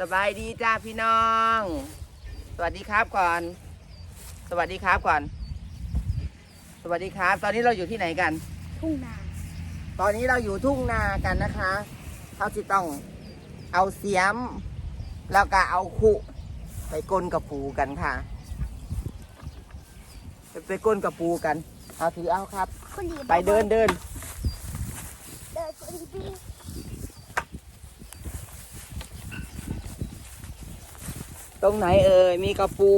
สบายดีจ้าพี่น้อง สวัสดีครับก่อน สวัสดีครับก่อน สวัสดีครับ ตอนนี้เราอยู่ที่ไหนกัน ทุ่งนา ตอนนี้เราอยู่ทุ่งนากันนะคะเขาจะต้องเอาเสียม แล้วก็เอาขุไปก้นกระปูกันค่ะ ไปไปก้นกระปูกัน เอาถือเอาครับคนดีไปเดินเดิน เดินคนดีต รงไหนเอ่ยมีกระปู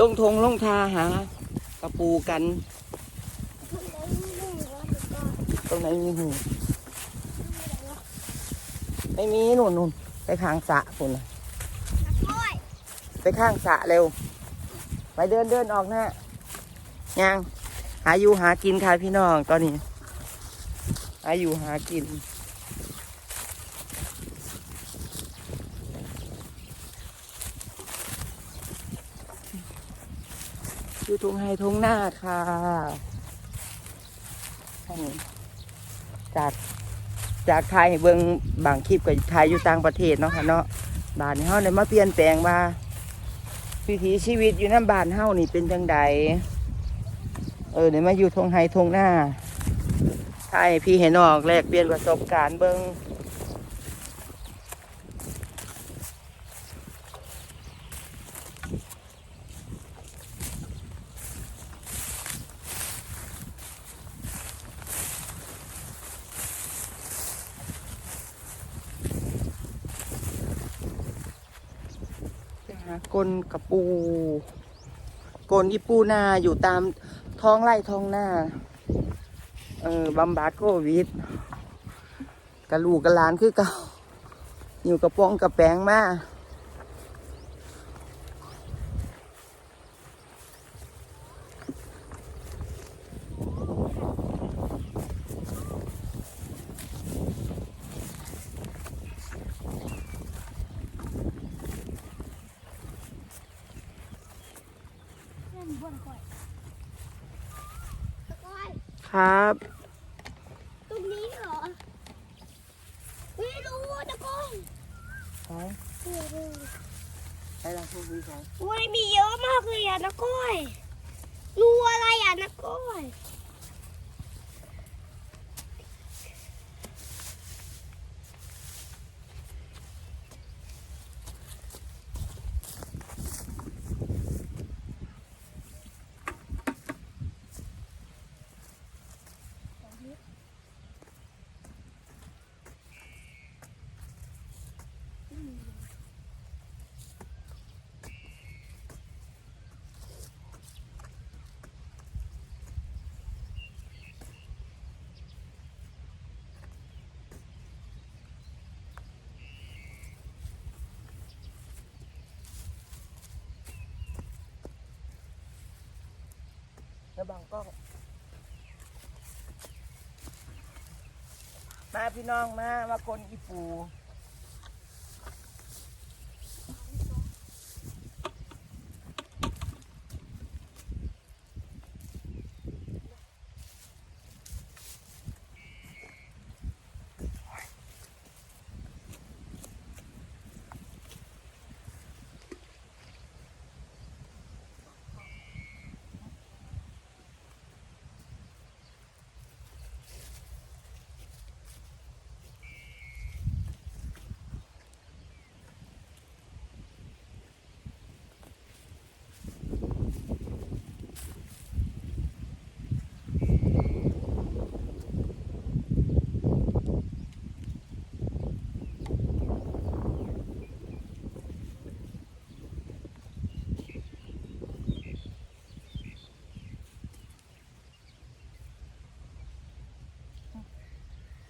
ลงทงลงทาหากระปูกันคนไหนไม่รู้ว่าจะก็ตรงไหนมีหูไม่มีนู่นนู่นไปข้างสระคุณน่ะนักก้อยไปข้างสระเร็ว ไปเดินเดินออกหน้ายังหาอยู่หากินค่ะพี่น้องตอนนี้หาอยู่หากิน อยู่ทุ่งไฮทุ่งหน้าค่ะท่จากจากไทยเบิ่งบางคลิปกับไทยอยู่ต่างประเทศเนาะค่ะเนาะบ้านเฮาเลยมาเปลี่ยนแปลงว่าวิถีชีวิตอยู่น้ำบ้านเฮานี่เป็นจังใดเออเดี๋ยวมาอยู่ทงไฮทงหน้าไทยพี่เห็นออกแลกเปลี่ยนประสบการณ์เบิง หากลกระปูกนอีปูนาอยู่ตามท้องไร่ท้องหน้า เออบำบัดโควิดกระลูกกระหลานคือเก่าอยู่กระปองกระแปงมา เล่นบนก้อยนักก้อย ครับ ตรงนี้เหรอ ไม่รู้นักก้อยไปเดี๋ยวดูไปลองพูดคุยกันอุ้ยมีเยอะมากเลยอะนักก้อยรูอะไรอะนักก้อย ระวังกล้องมาพี่น้องมามาคนอีปู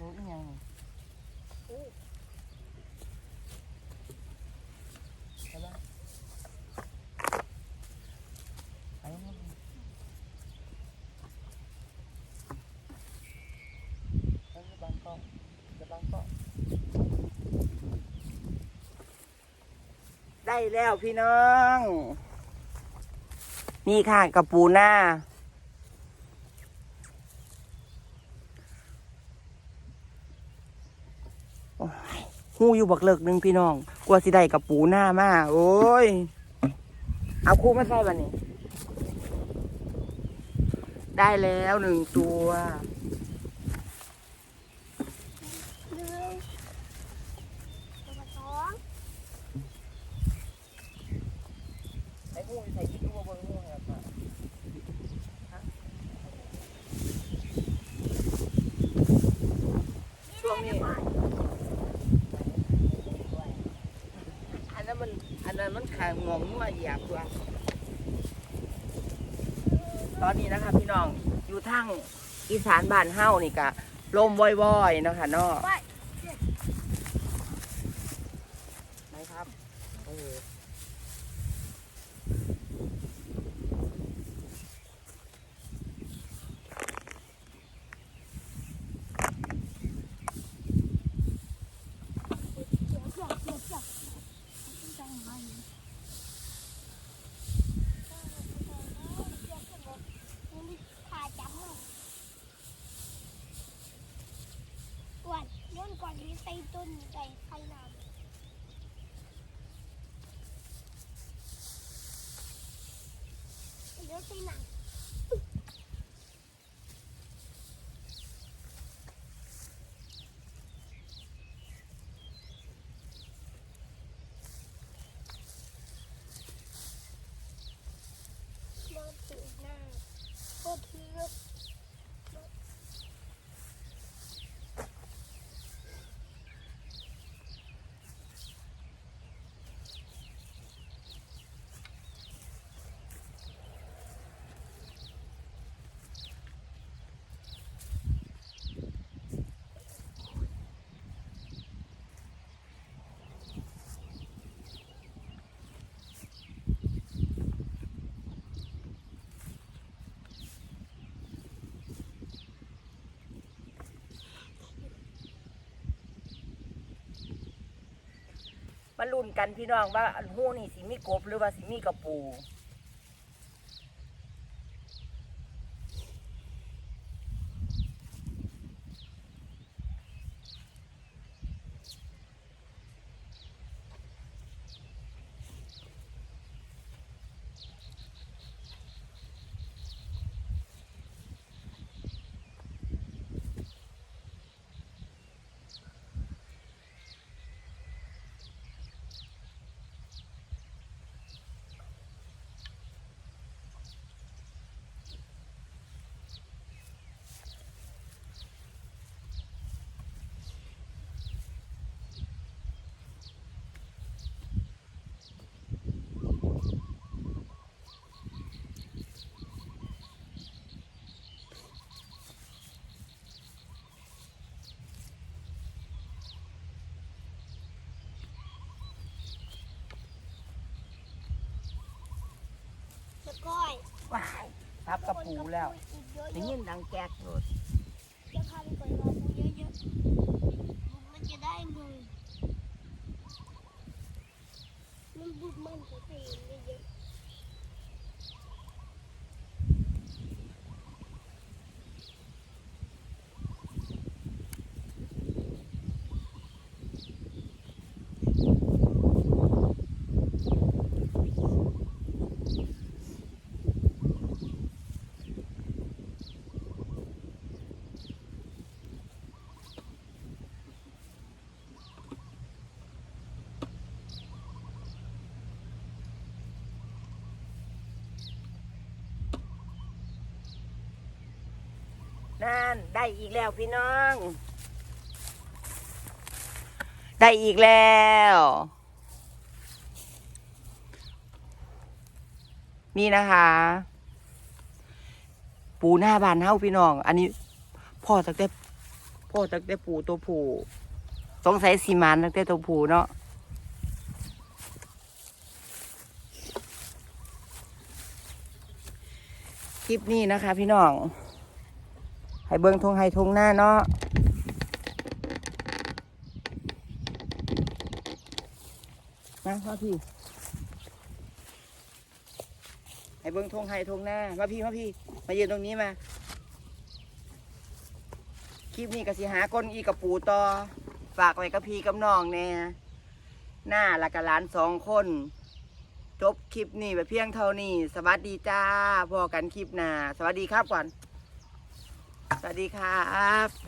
รู้อีหยังไปบ้างไปบ้างไปบางกล้องจะบางกล้อง ได้แล้วพี่น้อง นี่ค่ะกระปูหน้าโอ้ยหูอยู่บักเลิกหนึงพี่น้อง กลัวสิได้กับปูหน้ามากโอ้ย เอาคู่มาใส่บันนี้ได้แล้วหนึ่งตัว หนึ่งตัวสอง ใส่หูใส่ยี่ตัวบนหูครับช่วงนี้ อันนั้นมัน อันนั้น มันขางงงัวเหยียบตัวตอนนี้นะคะพี่น้องอยู่ทั้งอีสานบ้านเฮ้านี่กะลมว่อยๆเนาะคะเนาะ ไป ไหนครับเออ เดี๋ยวเดี๋ยวเดี๋ยวเดี๋ยวจังไรขาจับเลยก่อนย้อนก่อนที่ใส่ต้นใส่ไข่น้ำเดี๋ยวใส่หนัง มาถึงหน้าก็ถือ มาลุ้นกันพี่น้องว่าอันหูนี่สิมีกบหรือว่าสิมีกระปู ก้อยว้ายทับกระปูแล้วอีกเยอะได้ยินดังแก๊กโลดจะพาไปเปิดรอปูเยอะๆ มันจะได้มือมันบุกมันจะตีเยอะ นั่น ได้อีกแล้วพี่น้อง ได้อีกแล้ว นี่นะคะ ปูหน้าบานเฮ้าพี่น้อง อันนี้พ่อตั้งแต่พ่อตั้งแต่ปูตัวผูสงสัยสีมันตั้งแต่ตัวผูเนาะคลิปนี้นะคะพี่น้อง ให้เบิ่งทงให้ทงหน้าเนาะมาพ่อพี่ ให้เบิ่งทงให้ทงหน้ามาพี่มาพี่ มายืนตรงนี้มา คลิปนี้ก็สิหาก้นอีกับปูต่อ ฝากไว้กับพี่กับน้องแน่หน้าละกับหลานสองคน จบคลิปนี้ไปเพียงเท่านี้ สวัสดีจ้าพอกันคลิปหน้า สวัสดีครับก่อน สวัสดีครับ